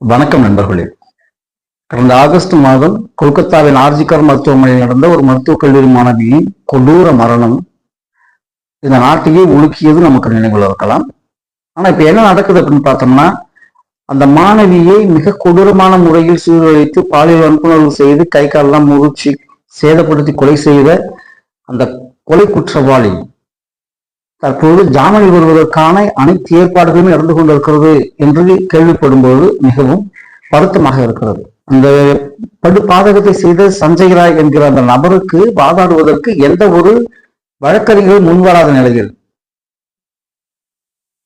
வணக்கம் நண்பர்களே. கடந்த ஆகஸ்ட் மாதம் கொல்கத்தாவின் ஆர்ஜிகர் மருத்துவமனையில் நடந்த ஒரு மருத்துவக் கல்லூரி மாணவியின் கொடூர மரணம் இந்த நாட்டையே உலுக்கியது நமக்கு நினைவில் இருக்கலாம். ஆனா இப்ப என்ன நடக்குது அப்படின்னு பார்த்தோம்னா அந்த மாணவியை மிக கொடூரமான முறையில் சீர்குலைத்து பாலியல் வன்புணர்வு செய்து கை காலெல்லாம் முறிச்சு சேதப்படுத்தி கொலை செய்த அந்த கொலை குற்றவாளி தற்போது ஜாமீனில் வருவதற்கான அனைத்து ஏற்பாடுகளும் நடந்து கொண்டிருக்கிறது என்று கேள்விப்படும்போது மிகவும் வருத்தமாக இருக்கிறது. அந்த படு பாதகத்தை செய்த சஞ்சய் ராய் என்கிற அந்த நபருக்கு வாதாடுவதற்கு எந்த ஒரு வழக்கறிஞரும் முன்வராத நிலையில்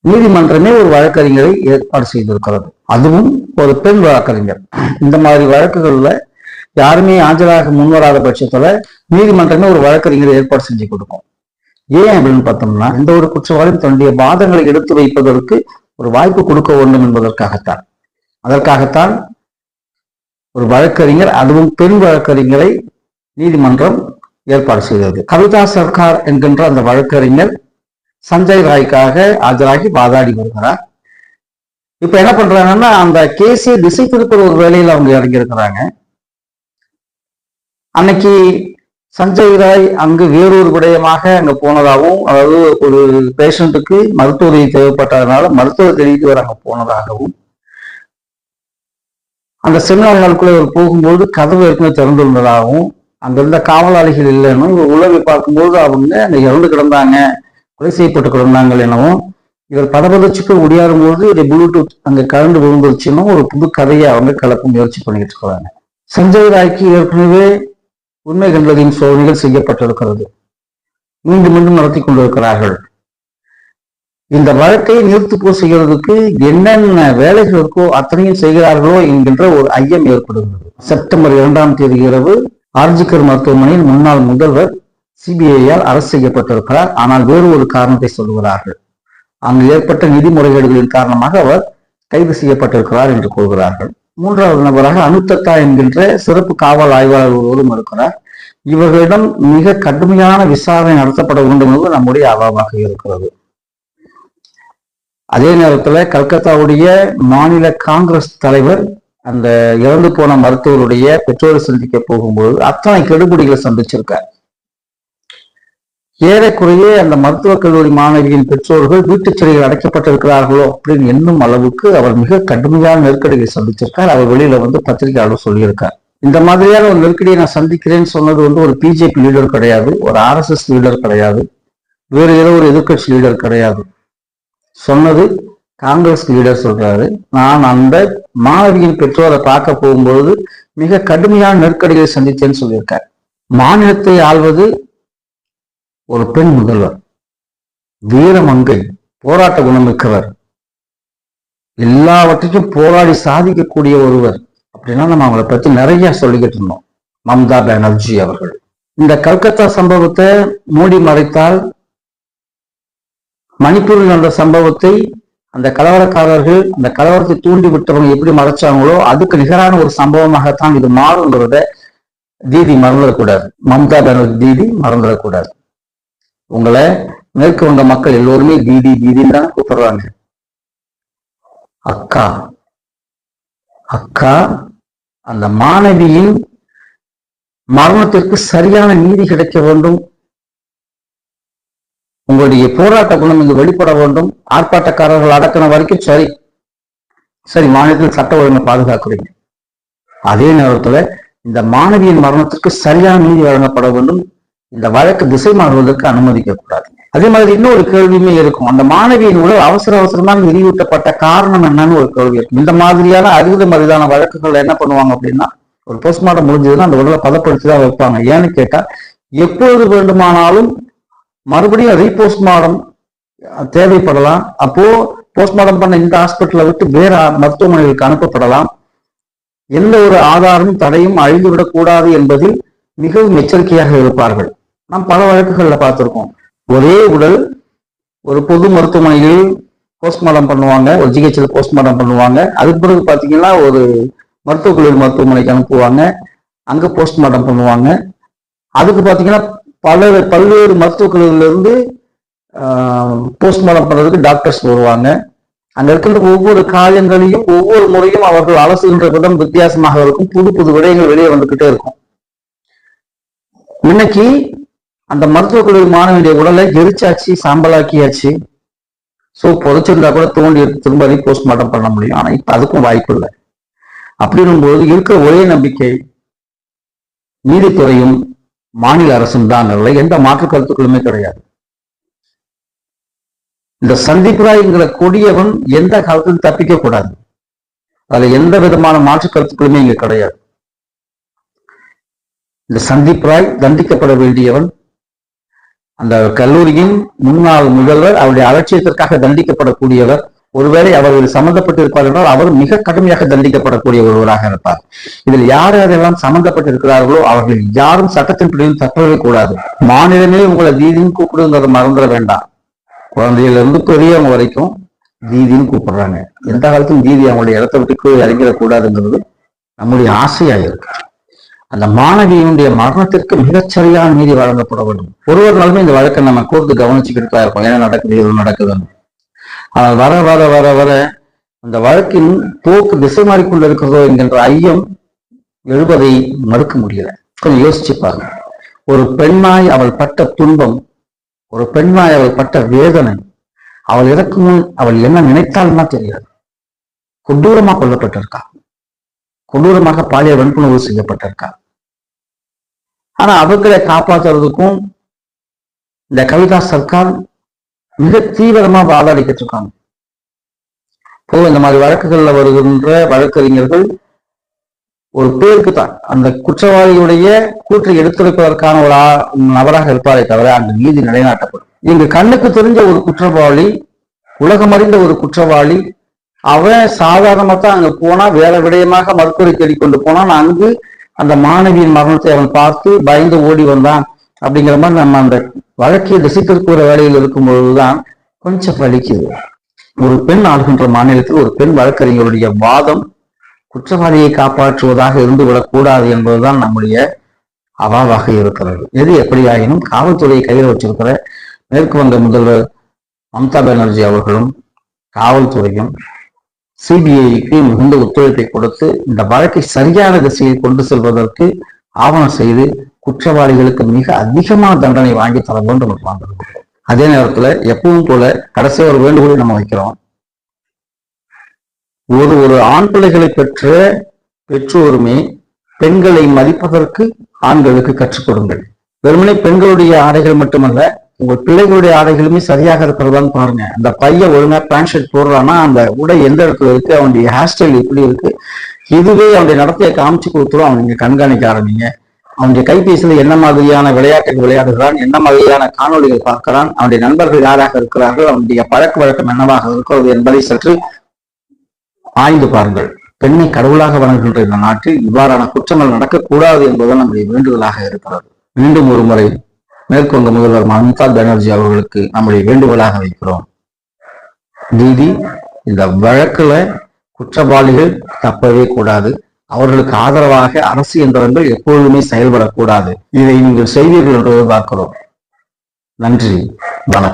நீதிமன்றமே ஒரு வழக்கறிஞரை ஏற்பாடு செய்திருக்கிறது. அதுவும் ஒரு பெண் வழக்கறிஞர். இந்த மாதிரி வழக்குகள்ல யாருமே ஆஜராக முன்வராத பட்சத்துல நீதிமன்றமே ஒரு வழக்கறிஞரை ஏற்பாடு செஞ்சு கொடுக்கும். ஏன் அப்படின்னு பார்த்தோம்னா எந்த ஒரு குற்றவாளியும் தன்னுடைய வாதங்களை எடுத்து வைப்பதற்கு ஒரு வாய்ப்பு கொடுக்க வேண்டும் என்பதற்காகத்தான். அதற்காகத்தான் ஒரு வழக்கறிஞர் அதுவும் பெண் வழக்கறிஞரை நீதிமன்றம் ஏற்பாடு செய்தது. கவிதா சர்க்கார் என்கின்ற அந்த வழக்கறிஞர் சஞ்சய் ராய்க்காக ஆஜராகி வாதாடி வருகிறார். இப்ப என்ன பண்றாங்கன்னா அந்த கேஸை திசை திருப்புற ஒரு வேலையில் அவங்க இறங்கியிருக்கிறாங்க. அன்னைக்கு சஞ்சய் ராய் அங்கு வேறொரு விடயமாக அங்க போனதாகவும் அதாவது ஒரு பேஷண்ட்டுக்கு மருத்துவ உதவி தேவைப்பட்டதுனால மருத்துவ தெரிவித்து வர அங்க போனதாகவும் அந்த செமினார் நாளுக்குள்ள இவர் போகும்போது கதவு ஏற்கனவே திறந்திருந்ததாகவும் அங்கிருந்த காவலாளிகள் இல்லைன்னு இவர் உளவி பார்க்கும்போது அவங்க அங்க இறந்து கிடந்தாங்க கொலை செய்யப்பட்டு கிடந்தாங்க எனவும் இவர் பதபதச்சுக்கு முடியாடும் போது இதை ப்ளூடூத் அங்க கலந்து விழுந்துருச்சுன்னு ஒரு புது கதையை அவங்க கலக்க முயற்சி பண்ணிட்டு இருக்கிறாங்க. சஞ்சய் ராய்க்கு ஏற்கனவே உண்மை கண்டதின் சோதனைகள் செய்யப்பட்டிருக்கிறது. மீண்டும் மீண்டும் நடத்தி கொண்டிருக்கிறார்கள். இந்த வழக்கை நிறுத்துப்போ செய்கிறதுக்கு என்னென்ன வேலைகள் இருக்கோ அத்தனையும் செய்கிறார்களோ என்கின்ற ஒரு ஐயம் ஏற்படுகிறது. செப்டம்பர் இரண்டாம் தேதி இரவு ஆர்ஜிகர் மருத்துவமனையில் முன்னாள் முதல்வர் சிபிஐயால் அரசு செய்யப்பட்டிருக்கிறார். ஆனால் வேறு ஒரு காரணத்தை சொல்கிறார்கள் அங்கு ஏற்பட்ட நிதி முறைகேடுகளின் காரணமாக அவர் கைது செய்யப்பட்டிருக்கிறார் என்று கூறுகிறார்கள். மூன்றாவது நபராக அனுத்தத்தா என்கின்ற சிறப்பு காவல் ஆய்வாளர் ஒருவரும் இருக்கிறார் இவர்களிடம் மிக கடுமையான விசாரணை நடத்தப்பட வேண்டும் என்பது நம்முடைய அவாவாக இருக்கிறது. அதே நேரத்தில் கல்கத்தாவுடைய மாநில காங்கிரஸ் தலைவர் அந்த இறந்து போன மருத்துவருடைய பெற்றோரை சந்திக்க போகும்போது அத்தனை கெடுபிடிகளை சந்திச்சிருக்கார். ஏறக்குறைய அந்த மருத்துவக் கல்லூரி மாணவியின் பெற்றோர்கள் வீட்டுச் சிறையில் அடைக்கப்பட்டிருக்கிறார்களோ அப்படின்னு எண்ணும் அளவுக்கு அவர் மிக கடுமையான நெருக்கடியை சந்திச்சிருக்கார். அவர் வெளியில வந்து பத்திரிகையாளர் சொல்லியிருக்கார். இந்த மாதிரியான ஒரு நெருக்கடியை நான் சந்திக்கிறேன்னு சொன்னது வந்து ஒரு பிஜேபி லீடர் கிடையாது ஒரு ஆர்எஸ்எஸ் லீடர் கிடையாது வேறு ஏதோ ஒரு எதிர்க்கட்சி லீடர் கிடையாது. சொன்னது காங்கிரஸ் லீடர் சொல்றாரு. நான் அந்த மாணவியின் பெற்றோரை பார்க்க போகும்போது மிக கடுமையான நெருக்கடிகளை சந்தித்தேன்னு சொல்லியிருக்கார். மாநிலத்தை ஆள்வது ஒரு பெண் முதல்வர் வீரமங்கை போராட்ட குணமிக்கவர் எல்லாவற்றையும் போராடி சாதிக்கக்கூடிய ஒருவர் அப்படின்னா நம்ம அவங்கள பத்தி நிறைய சொல்லிக்கிட்டு இருந்தோம். மம்தா பானர்ஜி அவர்கள். இந்த கல்கத்தா சம்பவத்தை மூடி மறைத்தால் மணிப்பூரில் நடந்த சம்பவத்தை அந்த கலவரக்காரர்கள் அந்த கலவரத்தை தூண்டி விட்டவங்க எப்படி மறைச்சாங்களோ அதுக்கு நிகரான ஒரு சம்பவமாகத்தான் இது மாறுங்கிறத தீதி மறந்துடக்கூடாது. மம்தா பானர்ஜி தீதி மறந்துடக்கூடாது. உங்களை மேற்கு வங்க மக்கள் எல்லோருமே தீதி தீதின்னு தான் கூப்பிடுறாங்க. அக்கா அக்கா அந்த மாணவியின் மரணத்திற்கு சரியான நீதி கிடைக்க வேண்டும். உங்களுடைய போராட்ட குணம் இங்கு வெளிப்பட வேண்டும். ஆர்ப்பாட்டக்காரர்கள் அடக்கின வரைக்கும் சரி. சரி மாநிலத்தில் சட்ட ஒழுங்கை பாதுகாக்கிறீங்க அதே நேரத்துல இந்த மாணவியின் மரணத்திற்கு சரியான நீதி வழங்கப்பட வேண்டும். இந்த வழக்கு திசை மாறுவதற்கு அனுமதிக்க கூடாதுங்க அதே மாதிரி இன்னொரு கேள்வியுமே இருக்கும். அந்த மாணவியின் உடல் அவசர அவசரமாக எரியூட்டப்பட்ட காரணம் என்னன்னு ஒரு கேள்வி இருக்கும். இந்த மாதிரியான அறுபது மாதிரியான வழக்குகள் என்ன பண்ணுவாங்க அப்படின்னா ஒரு போஸ்ட்மார்ட்டம் முடிஞ்சதுன்னா அந்த உடலை பதப்படுத்தி தான் வைப்பாங்க. ஏன்னு கேட்டா எப்பொழுது வேண்டுமானாலும் மறுபடியும் ரீபோஸ்ட்மார்டம் தேவைப்படலாம். அப்போ போஸ்ட்மார்டம் பண்ண இந்த ஹாஸ்பிட்டலை விட்டு வேற மருத்துவமனைகளுக்கு அனுப்பப்படலாம். எந்த ஒரு ஆதாரமும் தடையும் அழிந்துவிடக் கூடாது என்பதில் மிகவும் எச்சரிக்கையாக இருப்பார்கள். நாம் பல வழக்குகளில் பார்த்திருக்கோம். ஒரே உடல் ஒரு பொது மருத்துவமனையில் போஸ்ட்மார்டம் பண்ணுவாங்க. ஒரு ஜிஹெச்சில் போஸ்ட்மார்ட்டம் பண்ணுவாங்க. அதுக்கு பிறகு பார்த்தீங்கன்னா ஒரு மருத்துவக் கல்லூரி மருத்துவமனைக்கு அனுப்புவாங்க. அங்கே போஸ்ட்மார்ட்டம் பண்ணுவாங்க. அதுக்கு பார்த்தீங்கன்னா பல பல்வேறு மருத்துவக் கல்லூரியில போஸ்ட்மார்டம் போஸ்ட்மார்ட்டம் டாக்டர்ஸ் வருவாங்க. அங்கே இருக்கின்ற ஒவ்வொரு காயங்களையும் ஒவ்வொரு முறையும் அவர்கள் அலசுகின்ற விதம் வித்தியாசமாக இருக்கும். புது புது விடயங்கள் வெளியே வந்துக்கிட்டே இருக்கும். இன்னைக்கு அந்த மருத்துவக் கல்லூரி மாணவனுடைய உடலை எரிச்சாச்சு சாம்பலாக்கியாச்சு. சோ புதைச்சிருந்தா கூட தோண்டி திரும்ப திரும்ப போஸ்ட்மார்ட்டம் பண்ண முடியும். ஆனால் இப்போ அதுக்கும் வாய்ப்பு இல்லை. அப்படின்னும்போது இருக்கிற ஒரே நம்பிக்கை நீதித்துறையும் மாநில அரசும் தான் எந்த மாற்று கருத்துக்களுமே கிடையாது. இந்த சந்திப்புராய்ங்கிற கொடியவன் எந்த காலத்திலும் தப்பிக்க கூடாது. அதுல எந்த விதமான மாற்று கருத்துக்களுமே இங்க கிடையாது. இந்த சந்திப்புராய் தண்டிக்கப்பட வேண்டியவன் அந்த கல்லூரியின் முன்னாள் முதல்வர் அவருடைய அலட்சியத்திற்காக தண்டிக்கப்படக்கூடியவர் ஒருவேளை அவர்கள் சம்பந்தப்பட்டிருப்பார் என்றால் அவர் மிக கடுமையாக தண்டிக்கப்படக்கூடிய ஒருவராக இருப்பார். இதில் யார் யாரெல்லாம் சம்பந்தப்பட்டிருக்கிறார்களோ அவர்கள் யாரும் சட்டத்தின் பிடியில் தப்பவே கூடாது. மாநிலமே உங்களை தீதின்னு கூப்பிடுங்கிறத மறந்துட வேண்டாம். குழந்தையில இருந்து பெரியவங்க வரைக்கும் தீதின்னு கூப்பிடுறாங்க. எந்த காலத்தும் தீதி அவங்களுடைய இடத்த விட்டு இறங்கிடக்கூடாதுங்கிறது நம்முடைய ஆசையா இருக்கு அந்த மாணவியினுடைய மரணத்திற்கு மிகச்சரியான நீதி வழங்கப்பட வேண்டும். ஒருவர் நாளுமே இந்த வழக்கை நம்ம கூர்ந்து கவனிச்சுக்கிட்டு தான் இருக்கோம் என்ன நடக்குது எதுவும் நடக்குதுன்னு. ஆனால் வர வர வர வர அந்த வழக்கின் போக்கு திசை மாறிக்கொண்டு இருக்கிறதோ என்கின்ற ஐயம் எழுவதை மறுக்க முடியல. கொஞ்சம் யோசிச்சு பாருங்க. ஒரு பெண்மாய் அவள் பட்ட துன்பம் ஒரு பெண்மாய் அவள் பட்ட வேதனை அவள் இறக்கும் அவள் என்ன நினைத்தால்னா தெரியாது. கொடூரமா கொல்லப்பட்டிருக்கா. கொடூரமாக பாலியல் வன்புணர்வு செய்யப்பட்டிருக்கா. ஆனா அவர்களை காப்பாத்துறதுக்கும் இந்த கவிதா சர்க்கார் மிக தீவிரமா வாதாடிக்கிட்டு இருக்காங்க. இப்போ இந்த மாதிரி வழக்குகள்ல வருகின்ற வழக்கறிஞர்கள் ஒரு பேருக்கு தான் அந்த குற்றவாளியுடைய கூற்றை எடுத்துரைப்பதற்கான ஒரு நபராக இருப்பாரே தவிர அந்த நீதி நிலைநாட்டப்படும். எங்க கண்ணுக்கு தெரிஞ்ச ஒரு குற்றவாளி உலகமறிந்த ஒரு குற்றவாளி அவன் சாதாரணமா தான் அங்க போனா வேற விடயமாக மருத்துவரை தேடி கொண்டு போனான். அங்கு அந்த மாணவியின் மரணத்தை அவன் பார்த்து பயந்து ஓடி வந்தான். அப்படிங்கிற மாதிரி நம்ம அந்த வழக்கை திசை கூற வேலையில் இருக்கும் பொழுதுதான் கொஞ்சம் வலிக்குது ஒரு பெண் ஆளுகின்ற மாநிலத்தில் ஒரு பெண் வழக்கறிஞருடைய வாதம் குற்றவாளியை காப்பாற்றுவதாக இருந்து விடக்கூடாது என்பதுதான் நம்முடைய அவாவாக இருக்கிறது. எது எப்படியாயினும் காவல்துறையை கையில் வச்சிருக்கிற மேற்கு வங்க முதல்வர் மம்தா பானர்ஜி அவர்களும் காவல்துறையும் சிபிஐக்கு மிகுந்த ஒத்துழைப்பை கொடுத்து இந்த வழக்கை சரியான திசையில் கொண்டு செல்வதற்கு ஆவணம் செய்து குற்றவாளிகளுக்கு மிக அதிகமான தண்டனை வாங்கி தர வேண்டும் என்று வந்திருக்கிறோம் அதே நேரத்துல எப்பவும் போல கடைசி ஒரு வேண்டுகோளை நம்ம வைக்கிறோம். ஒரு ஒரு ஆண் பிள்ளைகளை பெற்ற பெற்றோருமே பெண்களை மதிப்பதற்கு ஆண்களுக்கு கற்றுக் கொடுங்கள். வெறுமனே பெண்களுடைய ஆடைகள் மட்டுமல்ல உங்க பிள்ளைகளுடைய ஆடைகளுமே சரியாக இருக்கிறதான்னு பாருங்க. அந்த பையன் ஒழுங்கா பேண்ட் ஷர்ட் போடுறான்னா அந்த உடை எந்த இடத்துல இருக்கு அவனுடைய ஹேர் ஸ்டைல் எப்படி இருக்கு இதுவே அவனுடைய நடத்தையை காமிச்சு கொடுத்துரும். அவன் நீங்க கண்காணிக்க ஆரம்பிங்க. அவனுடைய கைபேசியில என்ன மாதிரியான விளையாட்டுகள் விளையாடுகிறான் என்ன மாதிரியான காணொளிகள் பார்க்கிறான் அவனுடைய நண்பர்கள் யாராக இருக்கிறார்கள் அவனுடைய பழக்க வழக்கம் என்னவாக இருக்கிறது என்பதை சற்று ஆய்ந்து பாருங்கள். பெண்ணை கடவுளாக வணங்குகின்ற இந்த நாட்டில் இவ்வாறான குற்றங்கள் நடக்கக்கூடாது என்பதுதான் நம்முடைய வேண்டுதலாக இருக்கிறது. மீண்டும் ஒரு முறை மேற்கொண்ட முதல்வர் மம்தா பானர்ஜி அவர்களுக்கு நம்முடைய வேண்டுகோளாக வைக்கிறோம். நீதி இந்த வழக்குல குற்றவாளிகள் தப்பவே கூடாது. அவர்களுக்கு ஆதரவாக அரசு இயந்திரங்கள் எப்பொழுதுமே செயல்படக்கூடாது. இதை நீங்கள் செய்வீர்கள் என்று எதிர்பார்க்கிறோம். நன்றி. வணக்கம்.